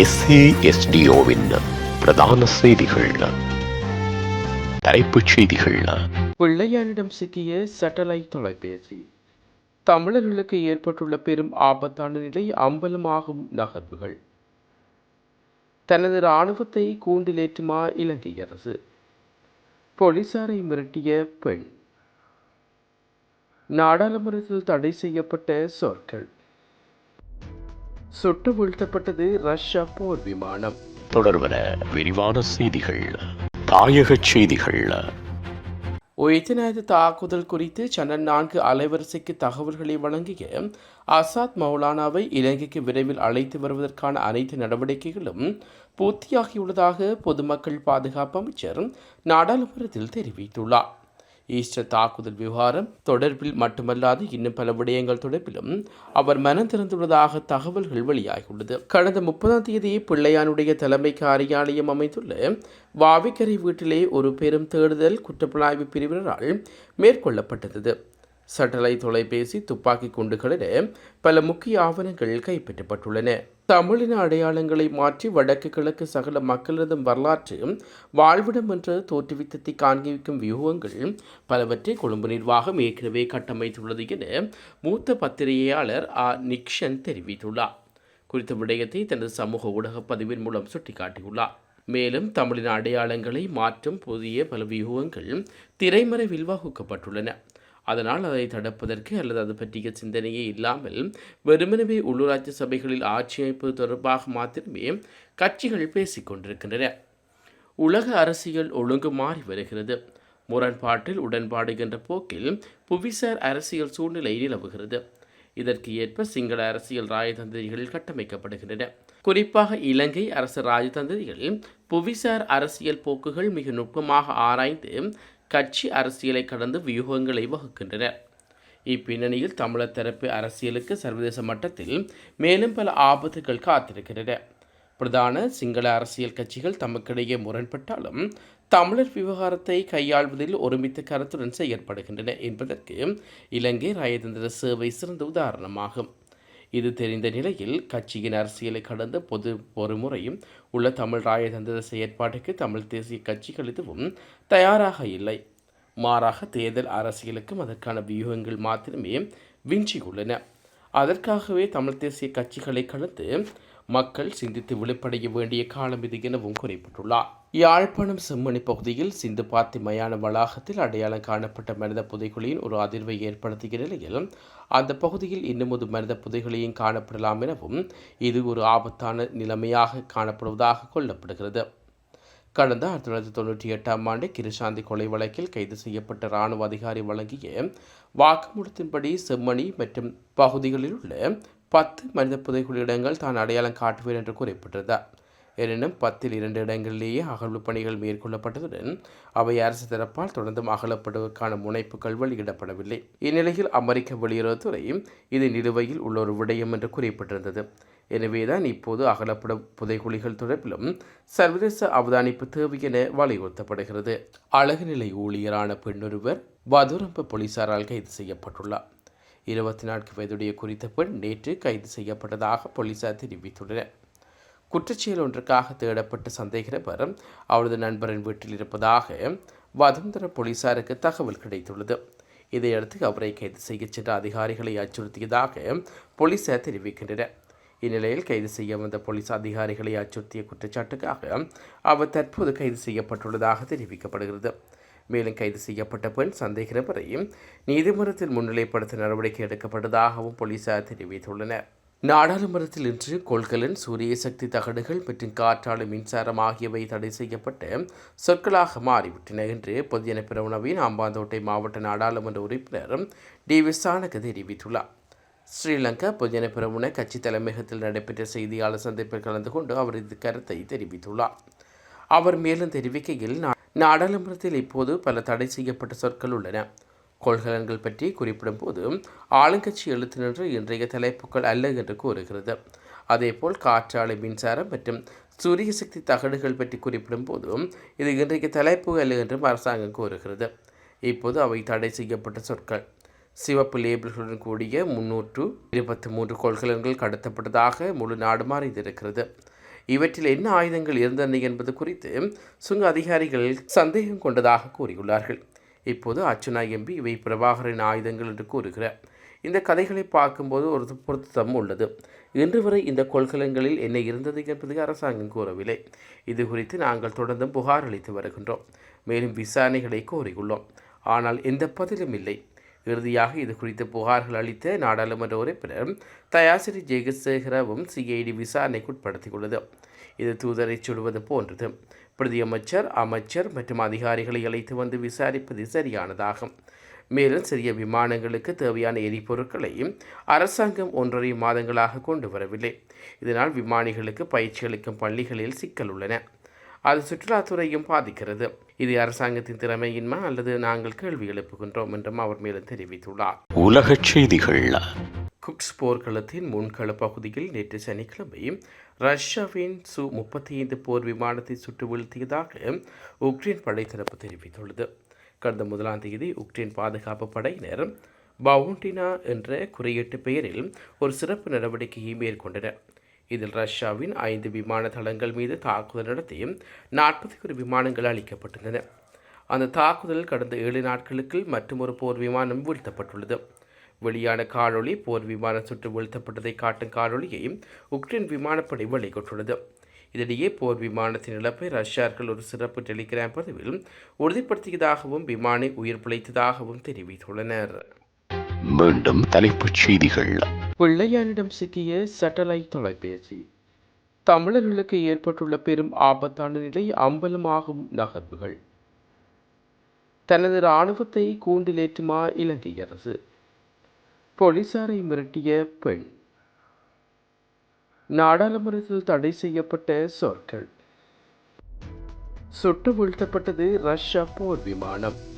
எஸ்ஏஎஸ்டிஓவின் பிரதான செய்திகள். தலைப்புச் செய்திகள். பிள்ளையாரிடம் சிக்கிய சேட்டலைட் தொலைபேசி. தமிழர்களுக்கு ஏற்பட்டுள்ள பெரும் ஆபத்தான நிலை அம்பலமாகும் நகர்வுகள். தனது இராணுவத்தை கூண்டிலேற்றுமா இலங்கை அரசு? போலீசாரை மிரட்டிய பெண். நாடாளுமன்றத்தில் தடை செய்யப்பட்ட சொற்கள். சுட்டு வீழ்த்தப்பட்டது ரஷ்யா போர் விமானம். தொடர்வன விரிவான செய்திகள் தாயகச் செய்திகள். உயிர்த்தினாயது தாக்குதல் குறித்து சனன் நான்கு அலைவரிசைக்கு தகவல்களை வழங்கிய அசாத் மௌலானாவை இலங்கைக்கு விரைவில் அழைத்து வருவதற்கான அனைத்து நடவடிக்கைகளும் பூர்த்தியாகியுள்ளதாக பொதுமக்கள் பாதுகாப்பு அமைச்சர் நாடாளுமன்றத்தில் தெரிவித்துள்ளார். ஈஸ்டர் தாக்குதல் விவகாரம் தொடர்பில் மட்டுமல்லாது இன்னும் பல விடயங்கள் தொடர்பிலும் அவர் மனம் திறந்துள்ளதாக தகவல்கள் வெளியாகியுள்ளது. கடந்த முப்பதாம் தேதி பிள்ளையானுடைய தலைமை காரியாலயம் அமைந்துள்ள வாவிக்கரை வீட்டிலே ஒரு பெரும் தேடுதல் குற்றப்புலனாய்வு பிரிவினரால் மேற்கொள்ளப்பட்டது. சட்டலை தொலைபேசி துப்பாக்கி குண்டுகளிட பல முக்கிய ஆவணங்கள் கைப்பற்றப்பட்டுள்ளன. தமிழின அடையாளங்களை மாற்றி வடக்கு கிழக்கு சகல மக்களிடம் வரலாற்று வாழ்விடம் என்ற தோற்றுவித்தத்தை காண்பிக்கும் வியூகங்கள் பலவற்றை கொழும்பு நிர்வாகம் ஏற்கனவே கட்டமைத்துள்ளது என மூத்த பத்திரிகையாளர் ஆ. நிக்ஷன் தெரிவித்துள்ளார். குறித்த விடயத்தை தனது சமூக ஊடக பதிவின் மூலம் சுட்டிக்காட்டியுள்ளார். மேலும் தமிழின் அடையாளங்களை மாற்றும் புதிய பல வியூகங்கள் திரைமறைவில் வகுக்கப்பட்டுள்ளன. அதனால் அதை தடுப்பதற்கு அல்லது அது பற்றிய சிந்தனையே இல்லாமல் வெறுமனவே உள்ளூராட்சி சபைகளில் ஆட்சி அமைப்பு தொடர்பாக மாத்திரமே கட்சிகள் பேசிக் கொண்டிருக்கின்றன. உலக அரசியல் ஒழுங்கு மாறி வருகிறது. முரண்பாட்டில் உடன்பாடு என்ற போக்கில் புவிசார் அரசியல் சூழ்நிலை நிலவுகிறது. இதற்கு ஏற்ப சிங்கள அரசியல் ராஜதந்திரிகளில் கட்டமைக்கப்படுகின்றன. குறிப்பாக இலங்கை அரசு ராஜதந்திரிகள் புவிசார் அரசியல் போக்குகள் மிக நுட்பமாக ஆராய்ந்து கட்சி அரசியலை கடந்து வியூகங்களை வகுக்கின்றனர் இப்பின்னணியில் தமிழர் தரப்பு அரசியலுக்கு சர்வதேச மட்டத்தில் மேலும் பல ஆபத்துகள் காத்திருக்கின்றன. பிரதான சிங்கள அரசியல் கட்சிகள் தமக்கிடையே முரண்பட்டாலும் தமிழர் விவகாரத்தை கையாள்வதில் ஒருமித்த கருத்துடன் செயற்படுகின்றன என்பதற்கு இலங்கை ராயதந்திர சேவை சிறந்த உதாரணமாகும். இது தெரிந்த நிலையில் கட்சியின் அரசியலை கடந்த பொது பொறுமுறையும் உள்ள தமிழ் ராயதந்திர செயற்பாட்டுக்கு தமிழ் தேசிய கட்சிகள் எதுவும் தயாராக இல்லை. மாறாக தேர்தல் அரசியலுக்கும் அதற்கான வியூகங்கள் மாத்திரமே விஞ்சியுள்ளன. அதற்காகவே தமிழ் தேசிய கட்சிகளை கலந்து மக்கள் சிந்தித்து விழிப்படைய வேண்டிய காலம் இது எனவும் குறிப்பிட்டுள்ளார். யாழ்ப்பாணம் செம்மணி பகுதியில் சிந்து பாத்தி மயான வளாகத்தில் அடையாளம் காணப்பட்ட மனித புதைகுழியின் ஒரு அதிர்வை ஏற்படுத்திய நிலையில் அந்த பகுதியில் இன்னும் ஒரு மனித புதைகுழியும் காணப்படலாம் எனவும் இது ஒரு ஆபத்தான நிலைமையாக காணப்படுவதாக கொள்ளப்படுகிறது. கடந்த ஆயிரத்தி தொள்ளாயிரத்தி தொண்ணூற்றி எட்டாம் ஆண்டு கிருஷாந்தி கொலை வழக்கில் கைது செய்யப்பட்ட இராணுவ அதிகாரி வழங்கிய வாக்குமூலத்தின்படி செம்மணி மற்றும் பகுதிகளில் உள்ள பத்து மனித புதைக்குழு தான் அடையாளம் காட்டுவேன் என்று குறிப்பிட்டிருந்தார் எனினும் பத்தில் இரண்டு இடங்களிலேயே அகழ்வு பணிகள் மேற்கொள்ளப்பட்டதுடன் அவை அரசு தரப்பால் தொடர்ந்தும் அகலப்படுவதற்கான முனைப்புகள் வெளியிடப்படவில்லை. இந்நிலையில் அமெரிக்க வெளியுறவுத்துறை இது நிலுவையில் உள்ள ஒரு விடயம் என்று குறிப்பிட்டிருந்தது. எனவேதான் இப்போது அகலப்படும் புதைகுழிகள் தொடர்பிலும் சர்வதேச அவதானிப்பு தேவை என வலியுறுத்தப்படுகிறது. அழகுநிலை ஊழியரான பெண்ணொருவர் வதுரம்ப போலீசாரால் கைது செய்யப்பட்டுள்ளார். இருபத்தி நான்கு வயதுடைய குறித்த பெண் நேற்று கைது செய்யப்பட்டதாக போலீசார் தெரிவித்துள்ளனர். குற்றச்செயல் ஒன்றுக்காக தேடப்பட்ட சந்தேக நபர் அவரது நண்பரின் வீட்டில் இருப்பதாக வதந்திர போலீசாருக்கு தகவல் கிடைத்துள்ளது. இதையடுத்து அவரை கைது செய்ய சென்ற அதிகாரிகளை அச்சுறுத்தியதாக போலீசார் தெரிவிக்கின்றனர். இந்நிலையில் கைது செய்ய வந்த போலீஸ் அதிகாரிகளை அச்சுறுத்திய குற்றச்சாட்டுக்காக அவர் தற்போது கைது செய்யப்பட்டுள்ளதாக தெரிவிக்கப்படுகிறது. மேலும் கைது செய்யப்பட்ட பெண் சந்தேக நபரை நீதிமன்றத்தில் முன்னிலைப்படுத்த நடவடிக்கை எடுக்கப்பட்டதாகவும் போலீசார் தெரிவித்துள்ளனர். நாடாளுமன்றத்தில் இன்று கொள்கலன் சூரிய சக்தி தகடுகள் மற்றும் காற்றாலை மின்சாரம் ஆகியவை தடை செய்யப்பட்டு சொற்களாக மாறிவிட்டன என்று பொதுஜன பிரவணவின் ஆம்பாந்தோட்டை மாவட்ட நாடாளுமன்ற உறுப்பினர் டி விசானக தெரிவித்துள்ளார். ஸ்ரீலங்கா பொதுஜன கட்சி தலைமையகத்தில் நடைபெற்ற செய்தியாளர் சந்திப்பில் கலந்து கொண்டு அவர் இது கருத்தை தெரிவித்துள்ளார். அவர் மேலும் தெரிவிக்கையில் நாடாளுமன்றத்தில் இப்போது பல தடை செய்யப்பட்ட சொற்கள் உள்ளன. கொள்கலன்கள் பற்றி குறிப்பிடும் போது ஆளுங்கட்சி எழுத்து நின்று இன்றைய தலைப்புகள் அல்ல என்று கூறுகிறது. அதேபோல் காற்றாலை மின்சாரம் மற்றும் சூரிய சக்தி தகடுகள் பற்றி குறிப்பிடும் போதும் இது இன்றைய தலைப்பு அல்ல என்றும் அரசாங்கம் கூறுகிறது. இப்போது அவை தடை செய்யப்பட்ட சொற்கள். சிவப்பு லேபிள்களுடன் கூடிய முன்னூற்று இருபத்தி மூன்று கொள்கலன்கள் கடத்தப்பட்டதாக முழு நாடு அறிந்திருக்கிறது இவற்றில் என்ன ஆயுதங்கள் இருந்தன என்பது குறித்து சுங்க அதிகாரிகள் சந்தேகம் கொண்டதாக கூறியுள்ளார்கள். இப்போது அர்ச்சுனா எம்பி இவை பிரபாகரின் ஆயுதங்கள் என்று கூறுகிறார். இந்த கதைகளை பார்க்கும்போது ஒரு பொருத்தம் உள்ளது. இன்று வரை இந்த கொள்கலங்களில் என்ன இருந்தது என்பது அரசாங்கம் கூறவில்லை. இது குறித்து நாங்கள் தொடர்ந்து புகார் அளித்து வருகின்றோம். மேலும் விசாரணைகளை கோரியுள்ளோம். ஆனால் எந்த பதிலும் இல்லை. இறுதியாக இது குறித்து புகார்கள் அளித்த நாடாளுமன்ற உறுப்பினர் தயாசிரி ஜெயசேகரவும் சிஐடி விசாரணைக்கு உட்படுத்தியுள்ளது. இது தூதரை சுடுவது போன்றது. பிரதியமைச்சர் அமைச்சர் மற்றும் அதிகாரிகளை அழைத்து வந்து விசாரிப்பது சரியானதாகும். மேலும் சிறிய விமானங்களுக்கு தேவையான எரிபொருட்களை அரசாங்கம் ஒன்றரை மாதங்களாக கொண்டு வரவில்லை. இதனால் விமானிகளுக்கு பயிற்சி அளிக்கும் பள்ளிகளில் சிக்கல் உள்ளன. அது சுற்றுலாத்துறையும் பாதிக்கிறது. இது அரசாங்கத்தின் திறமையின்மா அல்லது நாங்கள் கேள்வி எழுப்புகின்றோம் என்றும் அவர் மேலும் தெரிவித்துள்ளார். உலகச் செய்திகள். குக்ஸ் போர்க்களத்தின் முன்கள பகுதியில் நேற்று சனிக்கிழமை ரஷ்யாவின் சு முப்பத்தி ஐந்து போர் விமானத்தை சுட்டு வீழ்த்தியதாக உக்ரைன் படைத்தரப்பு தெரிவித்துள்ளது. கடந்த முதலாம் தேதி உக்ரைன் பாதுகாப்பு படையினர் பவுண்டினா என்ற குறியீட்டு பெயரில் ஒரு சிறப்பு நடவடிக்கையை மேற்கொண்டனர். இதில் ரஷ்யாவின் ஐந்து விமான தளங்கள் மீது தாக்குதல் நடத்தி நாற்பத்தி ஒரு விமானங்கள் அளிக்கப்பட்டுள்ளன அந்த தாக்குதல் கடந்த ஏழு நாட்களுக்கு மற்றொரு போர் விமானம் வீழ்த்தப்பட்டுள்ளது. வெளியான காணொளி போர் விமானம் சுற்று வீழ்த்தப்பட்டதை காட்டும் காணொளியை உக்ரைன் விமானப்படை வெளியிட்டுள்ளது. இதனிடையே போர் விமானத்தின் இழப்பை ரஷ்யார்கள் ஒரு சிறப்பு டெலிகிராம் பதிவில் உறுதிப்படுத்தியதாகவும் விமானி உயிர் பிழைத்ததாகவும் தெரிவித்துள்ளனர். மீண்டும் தலைப்புச் செய்திகள். பிள்ளையாரிடம் சிக்கிய சேட்டலைட் தொலைபேசி. தமிழர்களுக்கு ஏற்பட்டுள்ள பெரும் ஆபத்தான நிலை அம்பலமாகும் நகர்வுகள். தனது இராணுவத்தை கூண்டிலேற்றுமா இலங்கை அரசு? போலீசாரை மிரட்டிய பெண். நாடாளுமன்றத்தில் தடை செய்யப்பட்ட சொற்கள். சுட்டு வீழ்த்தப்பட்டது ரஷ்யா போர் விமானம்.